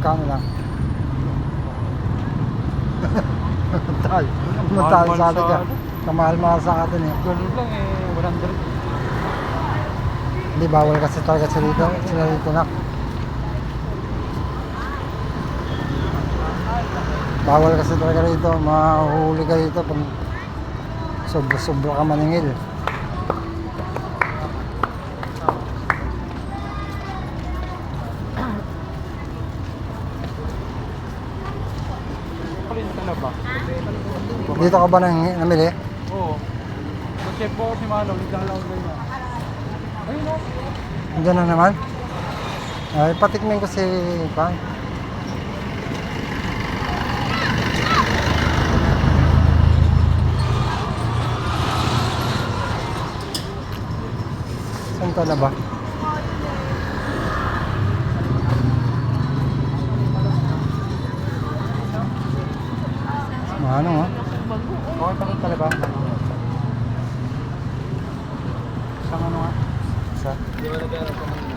camera. Matay. Matay sa atin ka. Kamahal-mahal sa atin eh. Ganun lang eh, 100. Hindi, bawal kasi talaga sila rito, sila rito nak. Bawal kasi talaga rito, mahuhuli ka rito pag sobra-sobra ka maningil. Ba? Dito ka ba nang namili? Oo. Kasi po si Manong, nagdalaw na niya. Ayun o. Diyan na naman. Ay, patikmin ko si Pang. Saan ka na ba? Ano? Okay pa rin talaga. Isang ano nga? Sa? Di ba nag-aaral ka